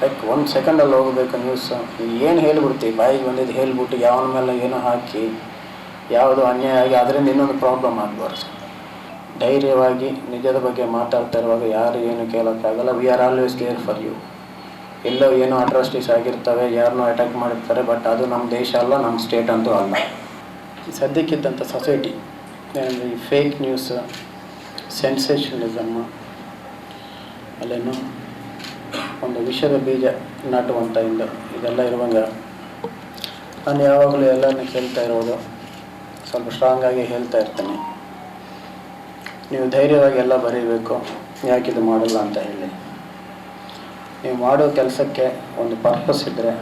Like ಒಂದು ಸೆಕೆಂಡಲ್ಲಿ ಹೋಗಬೇಕು news ಏನು ಹೇಳ್ಬಿಡ್ತೀವಿ ಬಾಯಿಗೆ ಬಂದಿದ್ದು ಹೇಳ್ಬಿಟ್ಟು ಯಾವನ ಮೇಲೆ ಏನೋ ಹಾಕಿ, ಯಾವುದು ಅನ್ಯಾಯ ಆಗಿ ಅದರಿಂದ ಇನ್ನೊಂದು ಪ್ರಾಬ್ಲಮ್ ಆಗಬಾರ್ದು. ಧೈರ್ಯವಾಗಿ, ನಿಜದ ಬಗ್ಗೆ ಮಾತಾಡ್ತಾ ಇರುವಾಗ ಯಾರು ಏನು ಕೇಳೋಕ್ಕಾಗಲ್ಲ. We are always care for you ಎಲ್ಲೋ ಏನೋ ಅಟ್ರಾಸಿಟೀಸ್ ಆಗಿರ್ತವೆ, ಯಾರನ್ನೂ ಅಟ್ಯಾಕ್ ಮಾಡಿರ್ತಾರೆ ಬಟ್ ಅದು ನಮ್ಮ ದೇಶ ಅಲ್ಲ ನಮ್ಮ ಸ್ಟೇಟ್ ಅಂತೂ ಅಲ್ಲ. ಸದ್ಯಕ್ಕಿದ್ದಂಥ ಸೊಸೈಟಿ ಈ ಫೇಕ್ ನ್ಯೂಸ್ ಸೆನ್ಸೇಷನಿಸಮ್ಮ ಅಲ್ಲೇನು? ಒಂದು ವಿಷದ ಬೀಜ ನಾಟುವಂಥ ಇಂದು ಇದೆಲ್ಲ ಇರುವಾಗ. ನಾನು ಯಾವಾಗಲೂ ಎಲ್ಲರನ್ನ ಕೇಳ್ತಾ ಇರೋದು, ಸ್ವಲ್ಪ ಸ್ಟ್ರಾಂಗ್ ಆಗಿ ಹೇಳ್ತಾ ಇರ್ತೇನೆ. ನೀವು ಧೈರ್ಯವಾಗಿ ಎಲ್ಲ ಬರೀಬೇಕು ಇದು ಮಾಡಲ್ಲ ಅಂತ ಹೇಳಿ. ನೀವು ಮಾಡೋ ಕೆಲಸಕ್ಕೆ ಒಂದು ಪರ್ಪಸ್ ಇದ್ದರೆ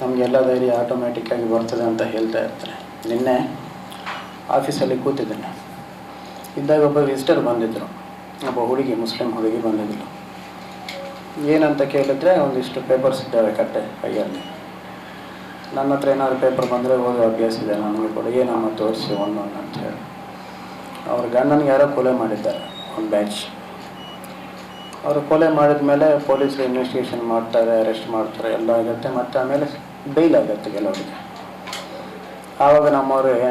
ನಮಗೆಲ್ಲ ಧೈರ್ಯ ಆಟೋಮ್ಯಾಟಿಕ್ಕಾಗಿ ಬರ್ತದೆ ಅಂತ ಹೇಳ್ತಾ ಇರ್ತಾರೆ ನಿನ್ನೆ ಆಫೀಸಲ್ಲಿ ಕೂತಿದ್ದೇನೆ. ಇದ್ದಾಗ ಒಬ್ಬ ವಿಸಿಟರ್ ಬಂದಿದ್ದರು ಒಬ್ಬ ಹುಡುಗಿ, ಮುಸ್ಲಿಂ ಹುಡುಗಿ ಬಂದಿದ್ದರು ಏನಂತ ಕೇಳಿದ್ರೆ ಒಂದಿಷ್ಟು ಪೇಪರ್ಸ್ ಇದ್ದಾವೆ ಕಟ್ಟೆ ಕೈಯಲ್ಲಿ. ನನ್ನ ಹತ್ರ ಏನಾದ್ರು ಪೇಪರ್ ಬಂದರೆ ಓದೋ, ಅಭ್ಯಾಸ ಇದೆ, ನನಗೆ ಕೂಡ. ಏನಮ್ಮ ತೋರಿಸಿ ಒಂದು ಅಂತ ಹೇಳಿ. ಅವ್ರ ಗಂಡನಿಗೆ ಯಾರೋ ಕೊಲೆ ಮಾಡಿದ್ದಾರೆ, ಒಂದು ಬ್ಯಾಚ್ ಅವರು ಕೊಲೆ ಮಾಡಿದ ಮೇಲೆ ಪೊಲೀಸರು ಇನ್ವೆಸ್ಟಿಗೇಷನ್ ಮಾಡ್ತಾರೆ ಅರೆಸ್ಟ್ ಮಾಡ್ತಾರೆ, ಎಲ್ಲ ಆಗುತ್ತೆ. ಮತ್ತು ಆಮೇಲೆ ಬೈಲ್ ಆಗುತ್ತೆ ಕೆಲವರಿಗೆ. ಆವಾಗ ನಮ್ಮವ್ರಿಗೆ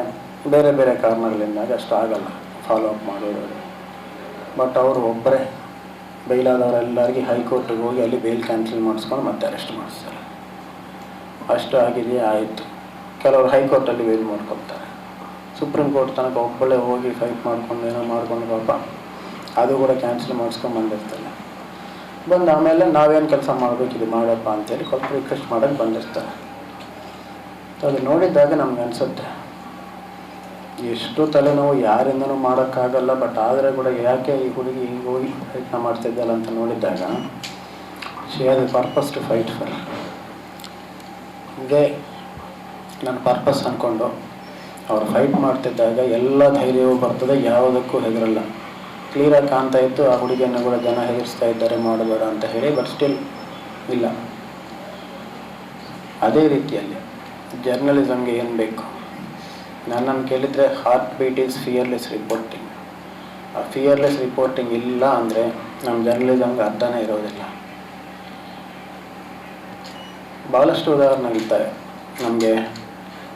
ಬೇರೆ ಬೇರೆ ಕಾರಣಗಳಿಂದಾಗಿ ಅಷ್ಟು ಆಗಲ್ಲ. ಫಾಲೋ ಅಪ್ ಮಾಡಿರೋದು ಬಟ್ ಅವರು ಒಬ್ಬರೇ. ಬೈಲಾದವರೆಲ್ಲರಿಗೆ ಹೈಕೋರ್ಟಿಗೆ ಹೋಗಿ ಅಲ್ಲಿ ಬೇಲ್ ಕ್ಯಾನ್ಸಲ್ ಮಾಡಿಸ್ಕೊಂಡು ಮತ್ತೆ ಅರೆಸ್ಟ್ ಮಾಡಿಸ್ತಾರೆ. ಅಷ್ಟು ಆಗಿದೆ ಆಯಿತು. ಕೆಲವರು ಹೈಕೋರ್ಟಲ್ಲಿ ಬೇಲ್ ಮಾಡ್ಕೊತಾರೆ ಸುಪ್ರೀಂ ಕೋರ್ಟ್ ತನಕ ಒಬ್ಬಳೇ ಹೋಗಿ ಫೈಟ್ ಮಾಡ್ಕೊಂಡು ಏನೋ ಮಾಡ್ಕೊಂಡು ಪಾಪ ಅದು ಕೂಡ ಕ್ಯಾನ್ಸಲ್ ಮಾಡಿಸ್ಕೊಂಡು ಬಂದಿರ್ತಾರೆ. ಬಂದು ಆಮೇಲೆ ನಾವೇನು ಕೆಲಸ ಮಾಡಬೇಕು ಇದು ಮಾಡಪ್ಪ ಅಂತೇಳಿ ಕೊಟ್ಟು ರಿಕ್ವೆಸ್ಟ್ ಮಾಡೋಕ್ಕೆ ಬಂದಿರ್ತಾರೆ. ಅದು ನೋಡಿದಾಗ ನಮ್ಗೆ ಅನಿಸುತ್ತೆ ಎಷ್ಟು ತಲೆನೋವು ಯಾರಿಂದನೂ ಮಾಡೋಕ್ಕಾಗಲ್ಲ ಬಟ್ ಆದರೆ ಕೂಡ ಯಾಕೆ ಈ ಹುಡುಗಿ ಹಿಂಗೆ ಹೋಗಿ ಪ್ರಯತ್ನ ಮಾಡ್ತಿದ್ದಲ್ಲ ಅಂತ ನೋಡಿದಾಗ she has a purpose to fight for ಇದೇ ನನ್ನ ಪರ್ಪಸ್ ಅಂದ್ಕೊಂಡು ಅವ್ರು ಫೈಟ್ ಮಾಡ್ತಿದ್ದಾಗ ಎಲ್ಲ ಧೈರ್ಯವೂ ಬರ್ತದೆ, ಯಾವುದಕ್ಕೂ ಹೆದರಲ್ಲ. ಕ್ಲಿಯರಾಗಿ ಕಾಣ್ತಾ ಇತ್ತು, ಆ ಹುಡುಗಿಯನ್ನು ಕೂಡ ಜನ ಹೆದರಿಸ್ತಾ ಇದ್ದಾರೆ, ಮಾಡಬೇಡ ಅಂತ ಹೇಳಿ ಬಟ್ ಸ್ಟಿಲ್ ಇಲ್ಲ. ಅದೇ ರೀತಿಯಲ್ಲಿ ಜರ್ನಲಿಸಮ್ಗೆ ಏನು ಬೇಕು? ನನ್ನನ್ನು ಕೇಳಿದರೆ heart beat is fearless reporting ಆ ಫಿಯರ್ಲೆಸ್ ರಿಪೋರ್ಟಿಂಗ್ ಇಲ್ಲ ಅಂದರೆ ನಮ್ಮ ಜರ್ನಲಿಸಮ್ಗೆ ಅರ್ಥನೇ ಇರೋದಿಲ್ಲ. ಭಾಳಷ್ಟು ಉದಾಹರಣೆಗಳಿದ್ದಾವೆ ನಮಗೆ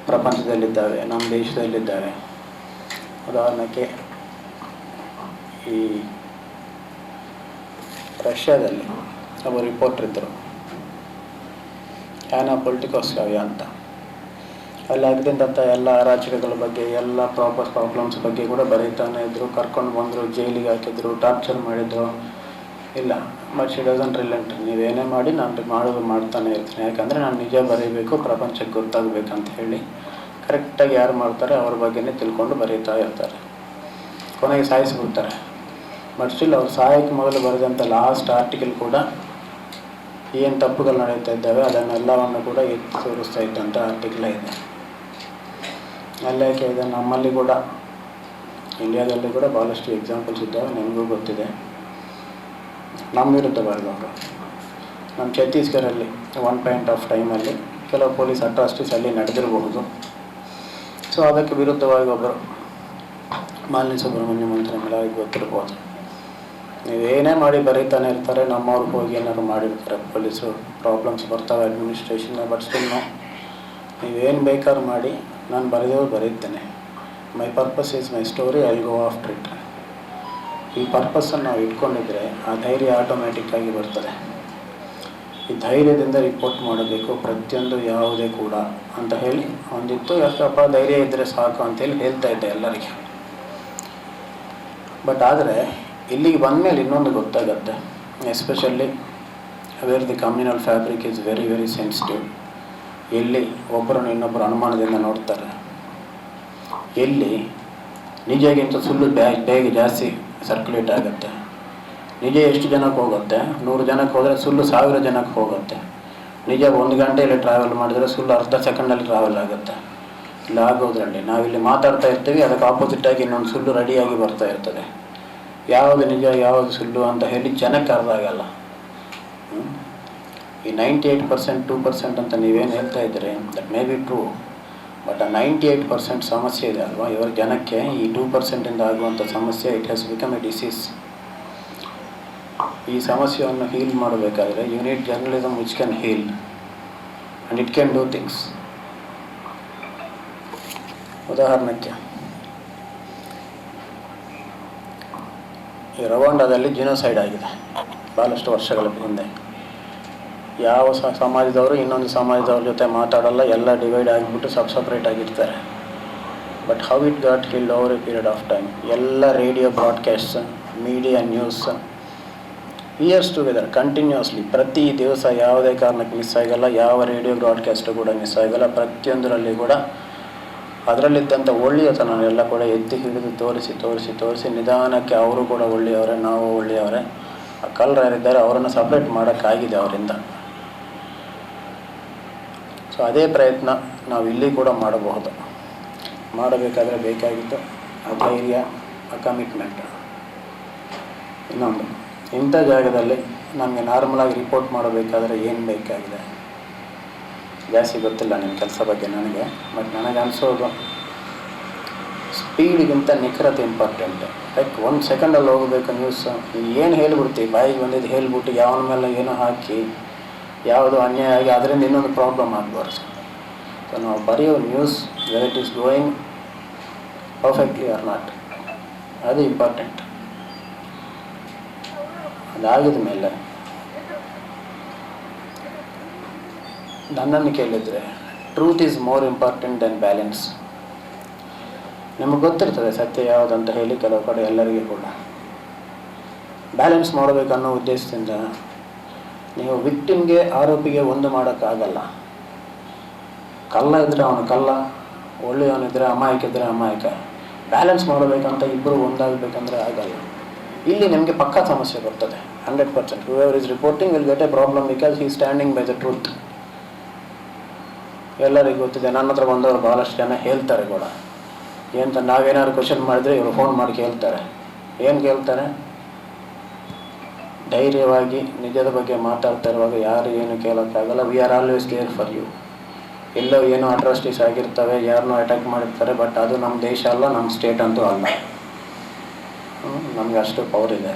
ಪ್ರಪಂಚದಲ್ಲಿದ್ದಾವೆ ನಮ್ಮ ದೇಶದಲ್ಲಿದ್ದಾವೆ ಉದಾಹರಣೆಗೆ ಈ ರಷ್ಯಾದಲ್ಲಿ ಒಬ್ಬ ರಿಪೋರ್ಟರ್ ಇದ್ದರು. ಯಾನ ಪೊಲಿಟಿಕೋಸ್ಕಾವ್ಯ ಅಂತ. ಅಲ್ಲಿ ಆಗಿದ್ದಂಥ ಎಲ್ಲ ಅರಾಜಕಗಳ ಬಗ್ಗೆ, ಎಲ್ಲ ಪ್ರಾಪರ್ ಪ್ರಾಬ್ಲಮ್ಸ್ ಬಗ್ಗೆ ಕೂಡ ಬರೀತಾನೆ ಇದ್ದರು ಕರ್ಕೊಂಡು ಬಂದರು, ಜೈಲಿಗೆ ಹಾಕಿದ್ರು ಟಾರ್ಚರ್ ಮಾಡಿದ್ರು. ಇಲ್ಲ ಬಟ್ ಶಿ ಡಸಂಟ್ ರಿಲೆಂಟ್ ನೀವೇನೇ ಮಾಡಿ, ನಾನು ಮಾಡೋದು ಮಾಡ್ತಾನೆ ಇರ್ತೀನಿ. ಯಾಕಂದರೆ ನಾನು ನಿಜ ಬರೀಬೇಕು, ಪ್ರಪಂಚಕ್ಕೆ ಗೊತ್ತಾಗಬೇಕಂತ ಹೇಳಿ ಕರೆಕ್ಟಾಗಿ ಯಾರು ಮಾಡ್ತಾರೆ, ಅವ್ರ ಬಗ್ಗೆನೇ ತಿಳ್ಕೊಂಡು ಬರೀತಾ ಇರ್ತಾರೆ. ಕೊನೆಗೆ ಸಾಯಿಸಿಬಿಡ್ತಾರೆ. ಬಟ್ ಸ್ಟಿಲ್ ಅವ್ರು ಸಾಯಕ್ಕೆ ಮೊದಲು ಬರೆದಂಥ ಲಾಸ್ಟ್ ಆರ್ಟಿಕಲ್ ಕೂಡ ಏನು ತಪ್ಪುಗಳು ನಡೀತಾ ಇದ್ದಾವೆ, ಅದನ್ನೆಲ್ಲವನ್ನು ಕೂಡ ಎತ್ತಿ ತೋರಿಸ್ತಾ ಇದ್ದಂಥ ಆರ್ಟಿಕಲ್ ಇದೆ. ಅಲ್ಲೇಕೆ ಇದೆ ನಮ್ಮಲ್ಲಿ ಕೂಡ ಇಂಡಿಯಾದಲ್ಲಿ ಕೂಡ ಭಾಳಷ್ಟು ಎಕ್ಸಾಂಪಲ್ಸ್ ಇದ್ದಾವೆ, ನಿಮಗೂ ಗೊತ್ತಿದೆ. ನಮ್ಮ ವಿರುದ್ಧ ಬರೆದವರು ನಮ್ಮ ಛತ್ತೀಸ್ಗಢಲ್ಲಿ ಒನ್ ಪಾಯಿಂಟ್ ಆಫ್ ಟೈಮಲ್ಲಿ ಕೆಲವು ಪೊಲೀಸ್ ಅಟ್ರಾಸಿಟೀಸ್ ಅಲ್ಲಿ ನಡೆದಿರಬಹುದು. ಸೊ ಅದಕ್ಕೆ ವಿರುದ್ಧವಾಗಿ ಒಬ್ಬರು ಮಾಲಿನ್ಯ ಅಂತ ನಮ್ಮೆಲ್ಲರಿಗೂ ಗೊತ್ತಿರ್ಬೋದು. ನೀವೇನೇ ಮಾಡಿ ಬರೀತಾನೆ ಇರ್ತಾರೆ ನಮ್ಮವ್ರಿಗೆ ಹೋಗಿ ಏನಾದ್ರು ಮಾಡಿರ್ತಾರೆ ಪೊಲೀಸರು ಪ್ರಾಬ್ಲಮ್ಸ್ ಬರ್ತವೆ ಅಡ್ಮಿನಿಸ್ಟ್ರೇಷನ್ ಬಟ್ ನೀವೇನು ಬೇಕಾದ್ರೂ ಮಾಡಿ ನಾನು ಬರೆದವ್ರು ಬರೀತೇನೆ my purpose is my story I go after it ಈ ಪರ್ಪಸನ್ನು ನಾವು ಇಟ್ಕೊಂಡಿದ್ರೆ ಆ ಧೈರ್ಯ ಆಟೋಮ್ಯಾಟಿಕ್ಕಾಗಿ ಬರ್ತದೆ. ಈ ಧೈರ್ಯದಿಂದ ರಿಪೋರ್ಟ್ ಮಾಡಬೇಕು, ಪ್ರತಿಯೊಂದು ಯಾವುದೇ ಕೂಡ ಅಂತ ಹೇಳಿ ಒಂದಿತ್ತು. ಯಾಕಪ್ಪ, ಧೈರ್ಯ ಇದ್ದರೆ ಸಾಕು ಅಂತೇಳಿ ಹೇಳ್ತಾ ಇದ್ದೆ ಎಲ್ಲರಿಗೆ. ಬಟ್ ಆದರೆ, ಇಲ್ಲಿಗೆ ಬಂದಮೇಲೆ ಇನ್ನೊಂದು ಗೊತ್ತಾಗತ್ತೆ. Especially where the communal fabric is very very sensitive ಎಲ್ಲಿ ಒಬ್ಬರನ್ನು ಇನ್ನೊಬ್ಬರು ಅನುಮಾನದಿಂದ ನೋಡ್ತಾರೆ. ಎಲ್ಲಿ ನಿಜಗಿಂತ ಸುಳ್ಳು ಬ್ಯಾಗ್ ಬೇಗ ಜಾಸ್ತಿ ಸರ್ಕ್ಯುಲೇಟ್ ಆಗುತ್ತೆ. ನಿಜ ಎಷ್ಟು ಜನಕ್ಕೆ ಹೋಗುತ್ತೆ? ನೂರು ಜನಕ್ಕೆ ಹೋದರೆ ಸುಳ್ಳು ಸಾವಿರ ಜನಕ್ಕೆ ಹೋಗುತ್ತೆ. ನಿಜ ಒಂದು ಗಂಟೆಯಲ್ಲಿ ಟ್ರಾವೆಲ್ ಮಾಡಿದರೆ ಸುಳ್ಳು ಅರ್ಧ ಸೆಕೆಂಡಲ್ಲಿ ಟ್ರಾವೆಲ್ ಆಗುತ್ತೆ. ಇಲ್ಲ, ಆಗೋದ್ರಲ್ಲಿ. ನಾವಿಲ್ಲಿ ಮಾತಾಡ್ತಾ ಇರ್ತೀವಿ, ಅದಕ್ಕೆ ಆಪೋಸಿಟ್ಟಾಗಿ ಇನ್ನೊಂದು ಸುಳ್ಳು ರೆಡಿಯಾಗಿ ಬರ್ತಾ ಇರ್ತದೆ. ಯಾವುದು ನಿಜ, ಯಾವುದು ಸುಳ್ಳು ಅಂತ ಹೇಳಿ ಜನಕ್ಕೆ ಅರ್ಧ ಆಗಲ್ಲ? ಈ ninety eight percent two percent ಅಂತ ನೀವೇನು ಹೇಳ್ತಾ ಇದ್ದೀರಿ that may be true but ಆ ನೈಂಟಿ ಏಯ್ಟ್ ಪರ್ಸೆಂಟ್ ಸಮಸ್ಯೆ ಇದೆ ಅಲ್ವಾ? ಇವರ ಜನಕ್ಕೆ ಈ ಟೂ ಪರ್ಸೆಂಟಿಂದ ಆಗುವಂಥ ಸಮಸ್ಯೆ it has become a disease ಈ ಸಮಸ್ಯೆಯನ್ನು ಹೀಲ್ ಮಾಡಬೇಕಾದ್ರೆ unit journalism which can heal and it can do things ಉದಾಹರಣೆಗೆ, ಈ ರವಾಂಡಾದಲ್ಲಿ ಜಿನೋಸೈಡ್ ಆಗಿದೆ ಭಾಳಷ್ಟು ವರ್ಷಗಳ ಹಿಂದೆ. ಯಾವ ಸಮಾಜದವರು ಇನ್ನೊಂದು ಸಮಾಜದವ್ರ ಜೊತೆ ಮಾತಾಡಲ್ಲ, ಎಲ್ಲ ಡಿವೈಡ್ ಆಗಿಬಿಟ್ಟು ಸಬ್ ಸಪ್ರೇಟ್ ಆಗಿರ್ತಾರೆ. But how it got healed over a period of time ಎಲ್ಲ radio broadcasts media news years together continuously ಪ್ರತಿ ದಿವಸ ಯಾವುದೇ ಕಾರಣಕ್ಕೆ ಮಿಸ್ ಆಗಲ್ಲ, ಯಾವ ರೇಡಿಯೋ ಬ್ರಾಡ್ಕಾಸ್ಟು ಕೂಡ ಮಿಸ್ ಆಗಲ್ಲ, ಪ್ರತಿಯೊಂದರಲ್ಲಿ ಕೂಡ ಅದರಲ್ಲಿದ್ದಂಥ ಒಳ್ಳೆಯತನ ಎಲ್ಲ ಕೂಡ ಎತ್ತಿ ಹಿಡಿದು ತೋರಿಸಿ ತೋರಿಸಿ ತೋರಿಸಿ ನಿಧಾನಕ್ಕೆ ಅವರು ಕೂಡ ಒಳ್ಳೆಯವರೇ, ನಾವು ಒಳ್ಳೆಯವರೇ. ಕಳ್ಳರು ಯಾರಿದ್ದಾರೆ ಅವರನ್ನು ಸಪ್ರೇಟ್ ಮಾಡೋಕ್ಕಾಗಿದೆ ಅವರಿಂದ. ಸೊ ಅದೇ ಪ್ರಯತ್ನ ನಾವು ಇಲ್ಲಿ ಕೂಡ ಮಾಡಬಹುದು. ಮಾಡಬೇಕಾದ್ರೆ ಬೇಕಾಗಿತ್ತು ಆ ಧೈರ್ಯ, ಆ ಕಮಿಟ್ಮೆಂಟ್ ಇನ್ನೊಂದು, ಇಂಥ ಜಾಗದಲ್ಲಿ ನಮಗೆ ನಾರ್ಮಲಾಗಿ ರಿಪೋರ್ಟ್ ಮಾಡಬೇಕಾದ್ರೆ ಏನು ಬೇಕಾಗಿದೆ? ಜಾಸ್ತಿ ಗೊತ್ತಿಲ್ಲ ನಿಮ್ಮ ಕೆಲಸ ಬಗ್ಗೆ ನನಗೆ ಬಟ್ ನನಗೆ ಅನಿಸೋದು ಸ್ಪೀಡ್ಗಿಂತ ನಿಖರತೆ ಇಂಪಾರ್ಟೆಂಟ್ ಲೈಕ್ ಒಂದು ಸೆಕೆಂಡಲ್ಲಿ ಹೋಗಬೇಕು ನ್ಯೂಸ್ ಏನು ಹೇಳ್ಬಿಡ್ತೀವಿ ಬಾಯಿಗೆ ಬಂದಿದ್ದು ಹೇಳ್ಬಿಟ್ಟು, ಯಾವನ ಮೇಲೆ ಏನೋ ಹಾಕಿ ಯಾವುದು ಅನ್ಯಾಯ ಆಗಿ ಅದರಿಂದ ಇನ್ನೊಂದು ಪ್ರಾಬ್ಲಮ್ ಆಗಬಾರ್ದು ಸೊ ನಾವು ಬರೆಯೋ news where it is going perfectly or not ಅದು ಇಂಪಾರ್ಟೆಂಟ್ ಅದಾಗಿದ ಮೇಲೆ ನನ್ನನ್ನು ಕೇಳಿದರೆ truth is more important than balance ನಿಮಗೆ ಗೊತ್ತಿರ್ತದೆ ಸತ್ಯ ಯಾವುದಂತ ಹೇಳಿ ಕೆಲವು ಕಡೆ ಎಲ್ಲರಿಗೂ ಕೂಡ. ಬ್ಯಾಲೆನ್ಸ್ ಮಾಡಬೇಕನ್ನೋ ಉದ್ದೇಶದಿಂದ ನೀವು ವಿಕ್ಟಿಮ್ಗೆ ಆರೋಪಿಗೆ ಒಂದು ಮಾಡೋಕ್ಕಾಗಲ್ಲ. ಕಳ್ಳ ಇದ್ದರೆ ಅವನು ಕಳ್ಳ ಒಳ್ಳೆಯವನಿದ್ರೆ ಅಮಾಯಕ ಇದ್ದರೆ ಅಮಾಯಕ. ಬ್ಯಾಲೆನ್ಸ್ ಮಾಡಬೇಕಂತ ಇಬ್ಬರು ಒಂದಾಗಬೇಕಂದ್ರೆ ಆಗಲ್ಲ. ಇಲ್ಲಿ ನಿಮಗೆ ಪಕ್ಕಾ ಸಮಸ್ಯೆ ಬರ್ತದೆ hundred percent whoever is reporting will get a problem because ಈ ಸ್ಟ್ಯಾಂಡಿಂಗ್ ಬೈ ದ ಟ್ರೂತ್ ಎಲ್ಲರಿಗೂ ಗೊತ್ತಿದೆ, ನನ್ನ ಹತ್ರ ಬಂದವರು ಭಾಳಷ್ಟು ಜನ ಹೇಳ್ತಾರೆ ಕೂಡ. ಏನಂತ ನಾವೇನಾದ್ರು ಕ್ವಶನ್ ಮಾಡಿದರೆ ಇವರು ಫೋನ್ ಮಾಡಿ ಕೇಳ್ತಾರೆ. ಏನು ಕೇಳ್ತಾರೆ? ಧೈರ್ಯವಾಗಿ ನಿಜದ ಬಗ್ಗೆ ಮಾತಾಡ್ತಾ ಇರುವಾಗ ಯಾರು ಏನು ಕೇಳೋಕ್ಕಾಗಲ್ಲ. We are always care for you ಎಲ್ಲೋ ಏನೋ ಅಟ್ರಾಸಿಟೀಸ್ ಆಗಿರ್ತವೆ, ಯಾರನ್ನೂ ಅಟ್ಯಾಕ್ ಮಾಡಿರ್ತಾರೆ ಬಟ್ ಅದು ನಮ್ಮ ದೇಶ ಅಲ್ಲ ನಮ್ಮ ಸ್ಟೇಟ್ ಅಂತೂ ಅಲ್ಲ. ನಮಗೆ ಅಷ್ಟು ಪವರ್ ಇದೆ.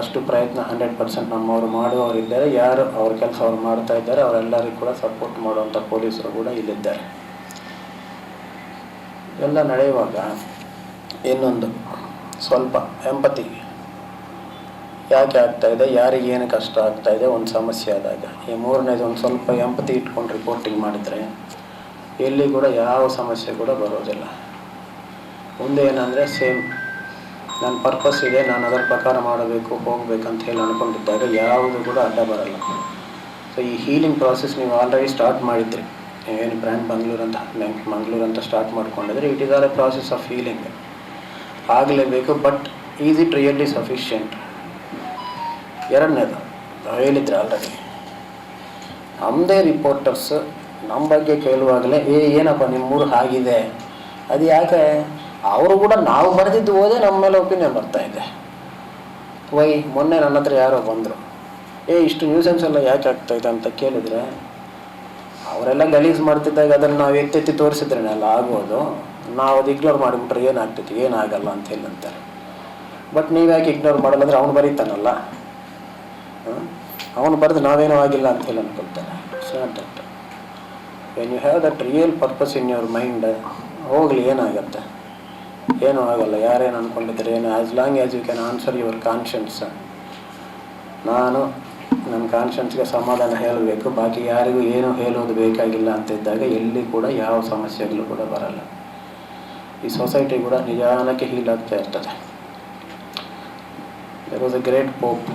ಅಷ್ಟು ಪ್ರಯತ್ನ ಹಂಡ್ರೆಡ್ ಪರ್ಸೆಂಟ್ ನಮ್ಮವರು ಮಾಡುವವರು ಇದ್ದಾರೆ ಯಾರು ಅವ್ರ ಕೆಲಸ ಅವ್ರು ಮಾಡ್ತಾ ಇದ್ದಾರೆ, ಅವರೆಲ್ಲರಿಗೂ ಕೂಡ ಸಪೋರ್ಟ್ ಮಾಡುವಂಥ ಪೊಲೀಸರು ಕೂಡ ಇಲ್ಲಿದ್ದಾರೆ. ಎಲ್ಲ ನಡೆಯುವಾಗ ಇನ್ನೊಂದು ಸ್ವಲ್ಪ ಎಂಪತಿ ಯಾಕೆ ಆಗ್ತಾ ಇದೆ, ಯಾರಿಗೆ ಏನು ಕಷ್ಟ ಆಗ್ತಾ ಇದೆ, ಒಂದು ಸಮಸ್ಯೆ ಆದಾಗ. ಈ ಮೂರನೇದು ಒಂದು ಸ್ವಲ್ಪ ಎಂಪತಿ ಇಟ್ಕೊಂಡು ರಿಪೋರ್ಟಿಂಗ್ ಮಾಡಿದರೆ, ಎಲ್ಲಿ ಕೂಡ ಯಾವ ಸಮಸ್ಯೆ ಕೂಡ ಬರೋದಿಲ್ಲ. ಮುಂದೆ ಏನಂದರೆ ಸೇಮ್ ನನ್ನ ಪರ್ಪಸ್ ಇದೆ, ನಾನು ಅದರ ಪ್ರಕಾರ ಮಾಡಬೇಕು, ಹೋಗಬೇಕಂತ ಹೇಳಿ ಅಂದ್ಕೊಂಡಿದ್ದಾಗ ಯಾವುದು ಕೂಡ ಅಡ್ಡ ಬರಲ್ಲ. ಸೊ ಈ ಹೀಲಿಂಗ್ ಪ್ರಾಸೆಸ್ ನೀವು ಆಲ್ರೆಡಿ ಸ್ಟಾರ್ಟ್ ಮಾಡಿದ್ರಿ. ಏನು ಬ್ರ್ಯಾಂಡ್ ಮಂಗ್ಳೂರು ಅಂತ ಮಂಗ್ಳೂರು ಅಂತ ಸ್ಟಾರ್ಟ್ ಮಾಡ್ಕೊಂಡಿದ್ರೆ it is or a process of healing ಆಗಲೇಬೇಕು but is it really sufficient ಎರಡನೇದು, ನಾವು ಹೇಳಿದ್ರೆ ಆಲ್ರೆಡಿ ನಮ್ಮದೇ ರಿಪೋರ್ಟರ್ಸ್ ನಮ್ಮ ಬಗ್ಗೆ ಕೇಳುವಾಗಲೇ, ಏ, ಏನಪ್ಪ ನಿಮ್ಮೂರು ಹಾಗಿದೆ? ಅದು ಯಾಕೆ? ಅವರು ಕೂಡ ನಾವು ಬರೆದಿದ್ದು ಓದೇ ನಮ್ಮ ಮೇಲೆ ಒಪಿನಿಯನ್ ಬರ್ತಾ ಇದೆ. ವೈ, ಮೊನ್ನೆ ನನ್ನ ಹತ್ರ ಯಾರೋ ಬಂದರು. ಏ, ಇಷ್ಟು ನ್ಯೂಸೆನ್ಸ್ ಎಲ್ಲ ಯಾಕೆ ಆಗ್ತಾಯಿದೆ ಅಂತ ಕೇಳಿದರೆ, ಅವರೆಲ್ಲ ಗಲೀಜು ಮಾಡ್ತಿದ್ದಾಗ ಅದನ್ನು ನಾವು ಎತ್ತೆತ್ತಿ ತೋರಿಸಿದ್ರೆ ಅಲ್ಲ, ಆಗ್ಬೋದು. ನಾವು ಅದು ಇಗ್ನೋರ್ ಮಾಡಿಬಿಟ್ರೆ ಏನಾಗ್ತೈತಿ, ಏನಾಗಲ್ಲ ಅಂತ ಹೇಳಿ ಅಂತಾರೆ. ಬಟ್ ನೀವು ಯಾಕೆ ಇಗ್ನೋರ್ ಮಾಡಲ್ಲ ಅಂದರೆ ಅವನು ಬರೀತಾನಲ್ಲ? ಅವನು ಬರೆದು ನಾವೇನೂ ಆಗಿಲ್ಲ ಅಂತ ಅನ್ಕೊಳ್ತಾರೆ. It's not that when you have that real purpose in your mind ಹೋಗಲಿ, ಏನಾಗತ್ತೆ? ಏನೂ ಆಗಲ್ಲ. ಯಾರೇನು ಅಂದ್ಕೊಂಡಿದ್ದಾರೆ ಏನು? As long as you can answer your conscience ನಾನು ನನ್ನ ಕಾನ್ಷಿಯನ್ಸ್ಗೆ ಸಮಾಧಾನ ಹೇಳಬೇಕು. ಬಾಕಿ ಯಾರಿಗೂ ಏನೂ ಹೇಳೋದು ಬೇಕಾಗಿಲ್ಲ ಅಂತ ಇದ್ದಾಗ ಎಲ್ಲಿ ಕೂಡ ಯಾವ ಸಮಸ್ಯೆಗಳು ಕೂಡ ಬರಲ್ಲ. ಈ ಸೊಸೈಟಿ ಕೂಡ ನಿಧಾನಕ್ಕೆ ಹೀಲ್ ಆಗ್ತಾ ಇರ್ತದೆ. There was a great pope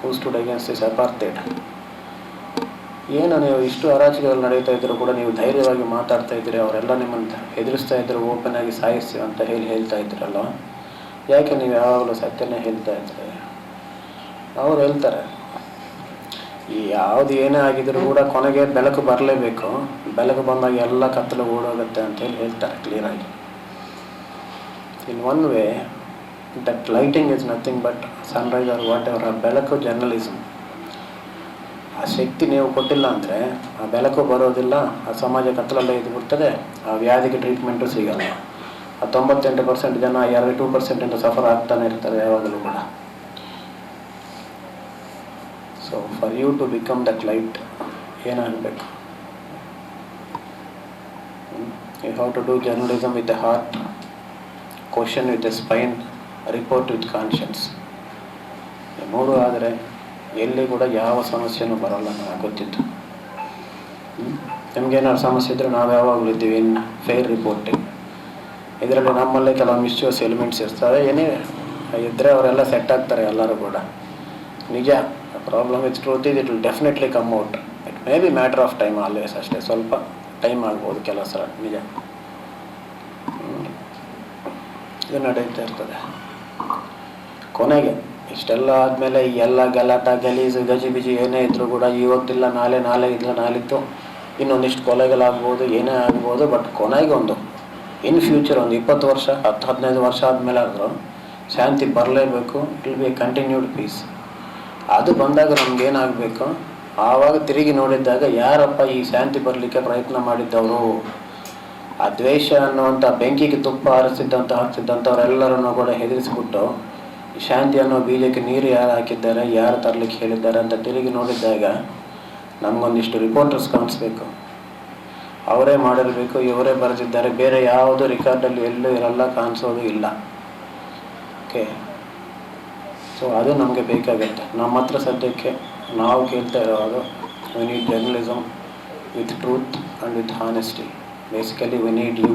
who stood against this apartheid ಏನು ನೀವು ಇಷ್ಟು ಅರಾಚಕಗಳು ನಡೀತಾ ಇದ್ರು ಕೂಡ ನೀವು ಧೈರ್ಯವಾಗಿ ಮಾತಾಡ್ತಾ ಇದ್ದೀರಿ, ಅವರೆಲ್ಲ ನಿಮ್ಮನ್ನು ಎದುರಿಸ್ತಾ ಇದ್ರು ಓಪನ್ ಆಗಿ ಸಾಯಿಸಿ ಅಂತ ಹೇಳಿ ಹೇಳ್ತಾ ಇದ್ರಲ್ಲ ಯಾಕೆ ನೀವು ಯಾವಾಗಲೂ ಸತ್ಯನೇ ಹೇಳ್ತಾ ಇದ್ರಿ? ಅವ್ರು ಹೇಳ್ತಾರೆ, ಈ ಯಾವುದು ಏನೇ ಆಗಿದ್ರು ಕೂಡ ಕೊನೆಗೆ ಬೆಳಕು ಬರಲೇಬೇಕು. ಬೆಳಕು ಬಂದಾಗ ಎಲ್ಲ ಕತ್ತಲು ಓಡೋಗುತ್ತೆ ಅಂತ ಹೇಳಿ ಹೇಳ್ತಾರೆ ಕ್ಲಿಯರಾಗಿ in one way that lighting is nothing but sunrise or whatever ಆ ಬೆಳಕು ಜರ್ನಲಿಸಮ್ ಆ ಶಕ್ತಿ ನೀವು ಕೊಟ್ಟಿಲ್ಲ ಅಂದರೆ, ಆ ಬೆಳಕು ಬರೋದಿಲ್ಲ, ಆ ಸಮಾಜ ಕತ್ತಲಲ್ಲೇ ಇದು ಬಿಡ್ತದೆ ಆ ವ್ಯಾಧಿಗೆ ಟ್ರೀಟ್ಮೆಂಟು ಸಿಗಲ್ಲ. ಆ ತೊಂಬತ್ತೆಂಟು ಪರ್ಸೆಂಟ್ ಜನ ಎರಡು ಟೂ ಪರ್ಸೆಂಟಿಂದ ಸಫರ್ ಆಗ್ತಾನೆ ಇರ್ತಾರೆ ಯಾವಾಗಲೂ ಕೂಡ. So for you to become that light ಏನಾಗಬೇಕು you have to do journalism with a heart question with a spine report with conscience ಮೂರು ಆದರೆ ಎಲ್ಲಿ ಕೂಡ ಯಾವ ಸಮಸ್ಯೆನೂ ಬರೋಲ್ಲ ನನಗೆ ಗೊತ್ತಿತ್ತು. ನಿಮ್ಗೇನಾದ್ರು ಸಮಸ್ಯೆ ಇದ್ದರೆ ನಾವು ಯಾವಾಗಲೂ ಇದ್ದೀವಿ ಇನ್ನು ಫೇರ್ ರಿಪೋರ್ಟಿಂಗ್ ಇದರಲ್ಲಿ ನಮ್ಮಲ್ಲೇ ಕೆಲವು ಮಿಸ್ಯೂಸ್ ಎಲಿಮೆಂಟ್ಸ್ ಇರ್ತವೆ, ಏನೇ ಇದ್ದರೆ ಅವರೆಲ್ಲ ಸೆಟ್ ಆಗ್ತಾರೆ ಎಲ್ಲರೂ ಕೂಡ. ನಿಜ problem with truth is it will definitely come out it may be matter of time always ಅಷ್ಟೇ, ಸ್ವಲ್ಪ ಟೈಮ್ ಆಗ್ಬೋದು ಕೆಲವು ಸಲ, ನಿಜ. ಇದು ನಡೀತಾ ಇರ್ತದೆ. ಕೊನೆಗೆ. ಇಷ್ಟೆಲ್ಲ ಆದಮೇಲೆ ಎಲ್ಲ ಗಲಾಟ, ಗಲೀಜು ಗಜಿಬಿಜಿ ಏನೇ ಇದ್ರು ಕೂಡ ಇವತ್ತಿಲ್ಲ, ನಾಳೆ ನಾಳೆ ಇಲ್ಲ ನಾಳಿತ್ತು ಇನ್ನೊಂದಿಷ್ಟು ಕೊಲೆಗಳಾಗ್ಬೋದು, ಏನೇ ಆಗ್ಬೋದು, ಬಟ್ ಕೊನೆಗೆ ಒಂದು ಇನ್ ಫ್ಯೂಚರ್ ಒಂದು ಇಪ್ಪತ್ತು ವರ್ಷ, ಹತ್ತು, ಹದಿನೈದು ವರ್ಷ ಆದಮೇಲೆ ಆದರೂ ಶಾಂತಿ ಬರಲೇಬೇಕು, ಇಟ್ ಬಿ ಕಂಟಿನ್ಯೂಡ್ ಪೀಸ್. ಅದು ಬಂದಾಗ ನಮ್ಗೆ ಏನಾಗಬೇಕು ಆವಾಗ ತಿರುಗಿ ನೋಡಿದ್ದಾಗ ಯಾರಪ್ಪ ಈ ಶಾಂತಿ ಬರಲಿಕ್ಕೆ ಪ್ರಯತ್ನ ಮಾಡಿದ್ದವರು? ಆ ದ್ವೇಷ ಅನ್ನುವಂಥ ಬೆಂಕಿಗೆ ತುಪ್ಪ ಹಾರಿಸಿದ್ದಂಥ ಹಾಕ್ತಿದ್ದಂಥವ್ರೆಲ್ಲರನ್ನು ಕೂಡ ಹೆದರಿಸ್ಬಿಟ್ಟು ಶಾಂತಿ ಅನ್ನೋ ಬೀಜಕ್ಕೆ ನೀರು ಯಾರು ಹಾಕಿದ್ದಾರೆ, ಯಾರು ತರಲಿಕ್ಕೆ ಹೇಳಿದ್ದಾರೆ ಅಂತ ತಿರುಗಿ ನೋಡಿದ್ದಾಗ ನಮಗೊಂದಿಷ್ಟು ರಿಪೋರ್ಟರ್ಸ್ ಕಾಣಿಸ್ಬೇಕು. ಅವರೇ ಮಾಡಿರಬೇಕು, ಇವರೇ ಬರೆದಿದ್ದಾರೆ, ಬೇರೆ ಯಾವುದು ರೆಕಾರ್ಡಲ್ಲಿ ಎಲ್ಲೂ ಇರಲ್ಲ, ಕಾಣಿಸೋದು ಇಲ್ಲ. ಓಕೆ ಸೊ ಅದು ನಮಗೆ ಬೇಕಾಗುತ್ತೆ. ನಮ್ಮ ಹತ್ರ ಸದ್ಯಕ್ಕೆ ನಾವು ಕೇಳ್ತಾ ಇರೋದು we need journalism with truth and with honesty basically we need you